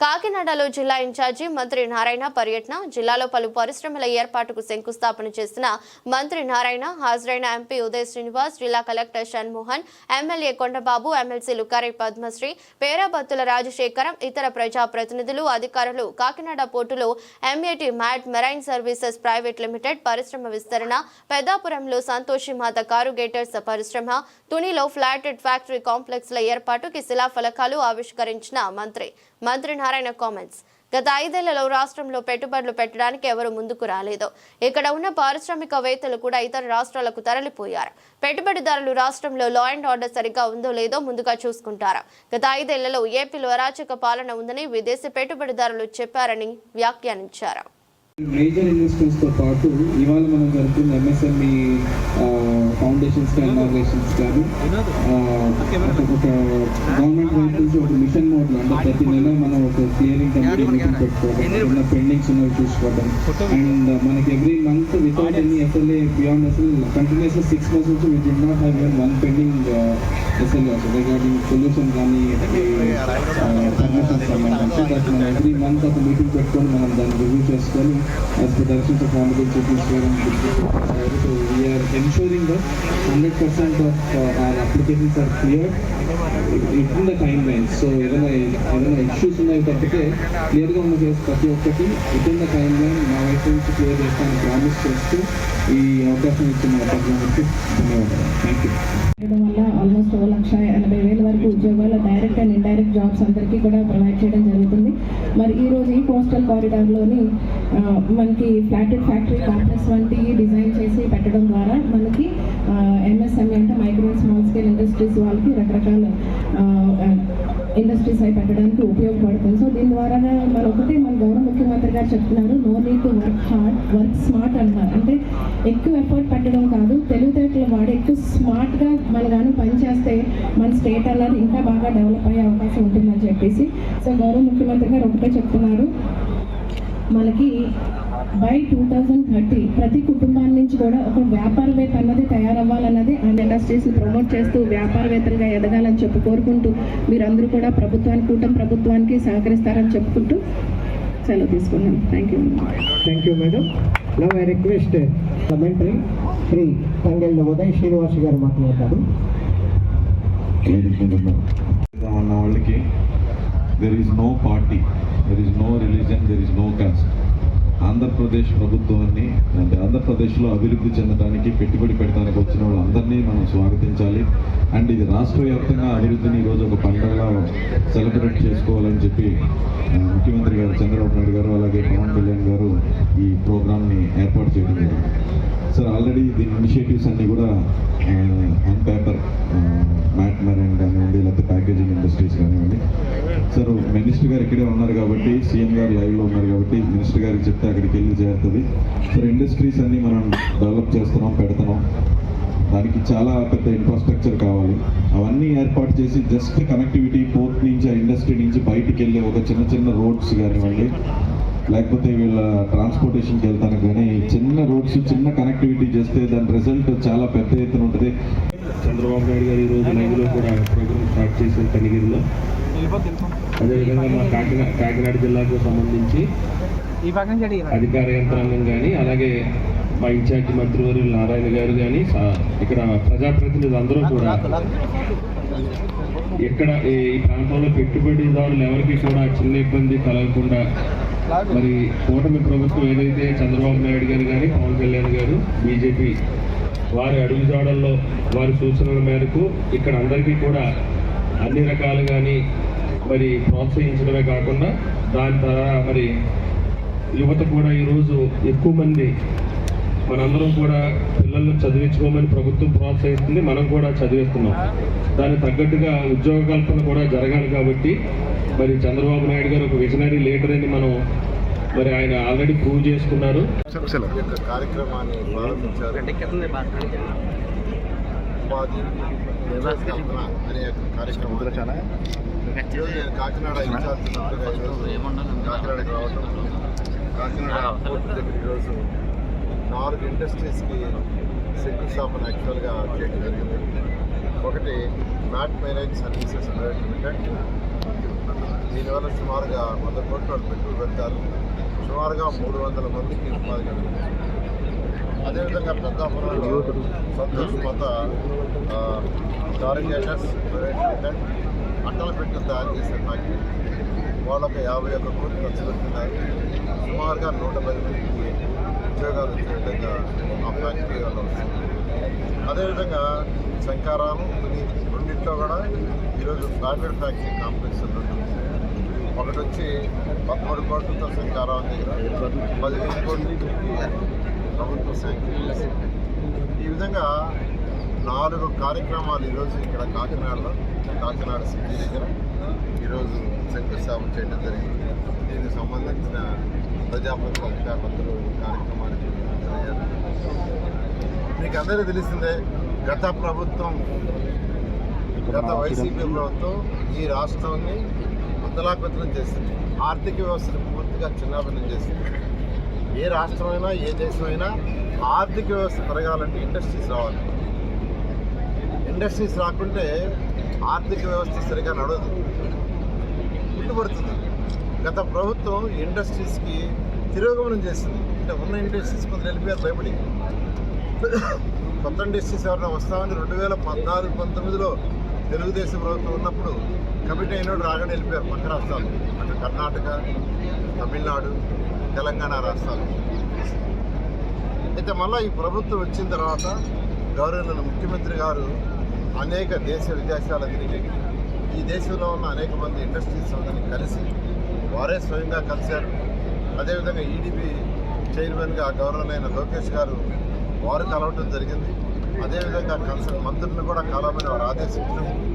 కాకినాడలో జిల్లా ఇన్ఛార్జి మంత్రి నారాయణ పర్యటన జిల్లాలో పలు పరిశ్రమల ఏర్పాటుకు శంకుస్థాపన చేసిన మంత్రి నారాయణ హాజరైన ఎంపీ ఉదయ్ శ్రీనివాస్ జిల్లా collector Shanmohan MLA Kondababu MLC Lukari Padmasri Perabathula Rajasekharam ఇతర ప్రజాప్రతినిధులు అధికారులు కాకినాడ పోర్టులో MAT Mat marine services private limited పరిశ్రమ విస్తరణ పెద్దాపురంలో సంతోషి మాత కారుగేటర్స్ పరిశ్రమ తునిలో ఫ్లాటెడ్ ఫ్యాక్టరీ కాంప్లెక్స్ల ఏర్పాటుకి శిలాఫలకాలు ఆవిష్కరించిన మంత్రి. మంత్రి నారాయణ కామెంట్స్ గత ఐదేళ్ళలో రాష్ట్రంలో పెట్టుబడులు పెట్టడానికి ఎవరు ముందుకు రాలేదు. ఇక్కడ ఉన్న పారిశ్రామికవేత్తలు కూడా ఇతర రాష్ట్రాలకు తరలిపోయారు. పెట్టుబడిదారులు రాష్ట్రంలో లా అండ్ ఆర్డర్ సరిగ్గా ఉందో లేదో ముందుగా చూసుకుంటారు. గత ఐదేళ్ళలో ఏపీలో అరాచక పాలన ఉందని విదేశీ పెట్టుబడిదారులు చెప్పారని వ్యాఖ్యానించారు. మేజర్ ఇన్వెస్ట్మెంట్స్తో పాటు ఇవాళ మనం జరుగుతున్న ఎంఎస్ఎంఈ ఫౌండేషన్స్ కానీ ఆర్గనైజేషన్స్ కానీ ఒక- గవర్నమెంట్ వైపు నుంచి ఒక మిషన్ మోడ్లో అంటే ప్రతి నెల మనం ఒక క్లియరింగ్ కమిటీ పెట్టుకోవడం పెండింగ్స్ ఉన్నవి చూసుకోవడం. అండ్ మనకి every month without any SLA beyond అసలు కంటిన్యూస్ సిక్స్ మంత్స్ నుంచి we did not have even one pending SLA అసలు రిగార్డింగ్ పొల్యూషన్ కానీ పర్మిషన్స్ సంబంధించి బట్ మనం ఎవ్రీ మంత్ ఒక మీటింగ్ పెట్టుకొని మనం దాన్ని రివ్యూ చేసుకొని as per directions of honourable chief minister so we are ensuring that hundred percent of our applications are clear in the timeline so ఏదైనా ఏదైనా ఇష్యూస్ ఉన్నాయి తప్పితే క్లియర్గా ఉన్న కేసు ప్రతి ఒక్కటి within the timeline మా వైపు నుంచి క్లియర్ చేస్తానని ప్రామిస్ చేస్తూ ఈ అవకాశం ఇచ్చిన పద్మానికి ధన్యవాదాలు. థ్యాంక్ యూ చేయడం వల్ల ఆల్మోస్ట్ ఒక లక్ష ఎనభై వేల వరకు ఉద్యోగాలు డైరెక్ట్ అండ్ ఇండైరెక్ట్ జాబ్స్ అందరికీ కూడా ప్రొవైడ్ చేయడం జరుగుతుంది. మరి ఈ రోజు ఈ కోస్టల్ కారిడార్లోని మనకి ఫ్లాటెడ్ ఫ్యాక్టరీ కాంప్లెక్స్ వంటి డిజైన్ చేసి పెట్టడం ద్వారా మనకి ఎంఎస్ఎంఈ అంటే మైక్రో స్మాల్ స్కేల్ ఇండస్ట్రీస్ వాళ్ళకి రకరకాల ఇండస్ట్రీస్ అయి పెట్టడానికి ఉపయోగపడుతుంది. సో దీని ద్వారా మన ఒకటి మన గౌరవ ముఖ్యమంత్రి గారు చెప్తున్నారు no need to work hard work smart అంటారు అంటే ఎక్కువ ఎఫర్ట్ పెట్టడం కాదు తెలివితేటలు వాడి ఎక్కువ స్మార్ట్గా మన గాను పనిచేస్తే మన స్టేట్ అన్నది ఇంకా బాగా డెవలప్ అయ్యే అవకాశం ఉంటుందని చెప్పేసి. సో గౌరవ ముఖ్యమంత్రి గారు ఒకటే చెప్తున్నారు మనకి బై టూ థౌజండ్ థర్టీ ప్రతి కుటుంబాల నుంచి కూడా ఒక వ్యాపారవేత్త అన్నది తయారవ్వాలన్నది అండ్ ఇండస్ట్రీస్ని ప్రమోట్ చేస్తూ వ్యాపారవేత్తలుగా ఎదగాలని చెప్పి కోరుకుంటూ మీరందరూ కూడా ప్రభుత్వానికి కూటమి ప్రభుత్వానికి సహకరిస్తారని చెప్పుకుంటూ సెలవు తీసుకున్నాను thank you you, madam. Now I request uh, commentary Shri Thangella Uday Srinivas garu మాట్లాడతారు. అన్న వాళ్ళకి there is no party there is no religion there is no caste Andhra Pradesh ప్రభుత్వాన్ని అంటే ఆంధ్రప్రదేశ్లో అభివృద్ధి చెందడానికి పెట్టుబడి పెట్టడానికి వచ్చిన వాళ్ళందరినీ మనం స్వాగతించాలి. అండ్ ఇది రాష్ట్ర వ్యాప్తంగా అభివృద్ధిని ఈరోజు ఒక పండుగలా సెలబ్రేట్ చేసుకోవాలని చెప్పి ముఖ్యమంత్రి గారు చంద్రబాబు నాయుడు గారు అలాగే ఉన్నారు కాబట్టి సీఎం గారు లైవ్లో ఉన్నారు కాబట్టి మినిస్టర్ గారికి చెప్తే అక్కడికి వెళ్ళి చేరుతుంది. సో ఇండస్ట్రీస్ అన్నీ మనం డెవలప్ చేస్తున్నాం పెడుతున్నాం. దానికి చాలా పెద్ద ఇన్ఫ్రాస్ట్రక్చర్ కావాలి. అవన్నీ ఏర్పాటు చేసి జస్ట్ కనెక్టివిటీ పోర్ట్ నుంచి ఆ ఇండస్ట్రీ నుంచి బయటికి వెళ్ళే ఒక చిన్న చిన్న రోడ్స్ కానివ్వండి లేకపోతే వీళ్ళ ట్రాన్స్పోర్టేషన్కి వెళ్తాను కానీ చిన్న రోడ్స్ చిన్న కనెక్టివిటీ చేస్తే దాని రిజల్ట్ చాలా పెద్ద ఎత్తున ఉంటుంది. చంద్రబాబు నాయుడు గారు ఈరోజు లైవ్లో కూడా ప్రోగ్రామ్ స్టార్ట్ చేసిన కనిగిరిలో. అదేవిధంగా మా కాకినాడ కాకినాడ జిల్లాకు సంబంధించి అధికార యంత్రాంగం కానీ అలాగే మా ఇన్ఛార్జి మంత్రివర్యులు నారాయణ గారు కానీ ఇక్కడ ప్రజాప్రతినిధులు అందరూ కూడా ఎక్కడ ఈ ఈ ప్రాంతంలో పెట్టుబడిదారులు ఎవరికి కూడా చిన్న ఇబ్బంది కలగకుండా మరి కూటమి ప్రభుత్వం ఏదైతే చంద్రబాబు నాయుడు గారు కానీ పవన్ కళ్యాణ్ గారు బీజేపీ వారి అడుగుజాడల్లో వారి సూచనల మేరకు ఇక్కడ అందరికీ కూడా అన్ని రకాలు కానీ మరి ప్రోత్సహించడమే కాకుండా దాని ద్వారా మరి యువత కూడా ఈరోజు ఎక్కువ మంది మనందరం కూడా పిల్లలను చదివించుకోమని ప్రభుత్వం ప్రోత్సహిస్తుంది మనం కూడా చదివిస్తున్నాం. దానికి తగ్గట్టుగా ఉద్యోగ కల్పన కూడా జరగాలి కాబట్టి మరి చంద్రబాబు నాయుడు గారు ఒక విజనరీ లీడర్ అని మనం మరి ఆయన ఆల్రెడీ ప్రూవ్ చేసుకున్నారు. కార్యక్రమాన్ని ప్రారంభించారు. ఉపాధి అనే యొక్క కార్యక్రమం ఈరోజు కాకినాడ ఇన్ఛార్జ్ మంత్రిగా ఈరోజు కాకినాడకి రావడం కాకినాడ పోర్టు దగ్గర ఈరోజు నాలుగు ఇండస్ట్రీస్కి శంకుస్థాపన యాక్చువల్గా చేయడం జరిగింది ఒకటి Mat marine services private limited దీనివల్ల సుమారుగా వంద కోట్ల వాళ్ళు పెట్టుబడి పెడతారు సుమారుగా మూడు వందల మందికి ఉపాధి కలుగుతుంది అదేవిధంగా పెద్దాపురంలో సంతోష్ కొత్త కారిగేటర్స్ ప్రైవేట్ లిమిటెడ్ అట్టల తయారు చేసే ఫ్యాక్టరీ వాళ్ళకి యాభై ఒక్క కోట్లు ఖర్చు పెడుతున్నారు సుమారుగా నూట పది మందికి ఉద్యోగాలు వచ్చే విధంగా ఆ ఫ్యాక్టరీ వల్ల వస్తుంది అదేవిధంగా శంకారాము తుని రెండింటిలో కూడా ఈరోజు ప్రైవేట్ ఫ్యాక్టరీ కాంప్లెక్స్ ఉంటుంది ఒకటి వచ్చి పదమూడు కోట్లతో శంకారాం దగ్గర పదిహేను కోట్లకి ప్రభుత్వం శాంక్షన్ చేసింది. ఈ విధంగా నాలుగు కార్యక్రమాలు ఈరోజు ఇక్కడ కాకినాడలో కాకినాడ సిటీ దగ్గర ఈరోజు శంకుస్థాపన చేయడం జరిగింది. దీనికి సంబంధించిన ప్రజాప్రతినిధుల అధికారులందరూ కార్యక్రమానికి మీకు అందరికీ తెలిసిందే గత ప్రభుత్వం గత వైసీపీ ప్రభుత్వం ఈ రాష్ట్రాన్ని అతలాకుతలం చేసింది. ఆర్థిక వ్యవస్థను పూర్తిగా చిన్నాభిన్నం చేసింది. ఏ రాష్ట్రమైనా ఏ దేశమైనా ఆర్థిక వ్యవస్థ పెరగాలంటే ఇండస్ట్రీస్ రావాలి. ఇండస్ట్రీస్ రాకుంటే ఆర్థిక వ్యవస్థ సరిగా నడవదు. కుంటుపడుతుంది గత ప్రభుత్వం ఇండస్ట్రీస్కి తిరోగమనం చేసింది. అంటే ఉన్న ఇండస్ట్రీస్ కొంత వెళ్ళిపోయారు భయపడి. కొత్త ఇండస్ట్రీస్ ఎవరైనా వస్తామని రెండు వేల పద్నాలుగు పంతొమ్మిదిలో తెలుగుదేశం ప్రభుత్వం ఉన్నప్పుడు కమిటీ అయినోడు రాగానే వెళ్ళిపోయారు పక్క రాష్ట్రాలు. అంటే కర్ణాటక తమిళనాడు తెలంగాణ రాష్ట్రాలు. అయితే మళ్ళీ ఈ ప్రభుత్వం వచ్చిన తర్వాత గౌరవ ముఖ్యమంత్రి గారు అనేక దేశ విదేశాల తిరిగి ఈ దేశంలో ఉన్న అనేక మంది ఇండస్ట్రీస్ వాళ్ళని కలిసి వారే స్వయంగా కలిశారు. అదేవిధంగా ఈడీపీ చైర్మన్గా గవర్నర్ లోకేష్ గారు వారు కలవటం జరిగింది. అదేవిధంగా కన్సల్ట్ మంత్రులను కూడా కలవమని వారు ఆదేశించడం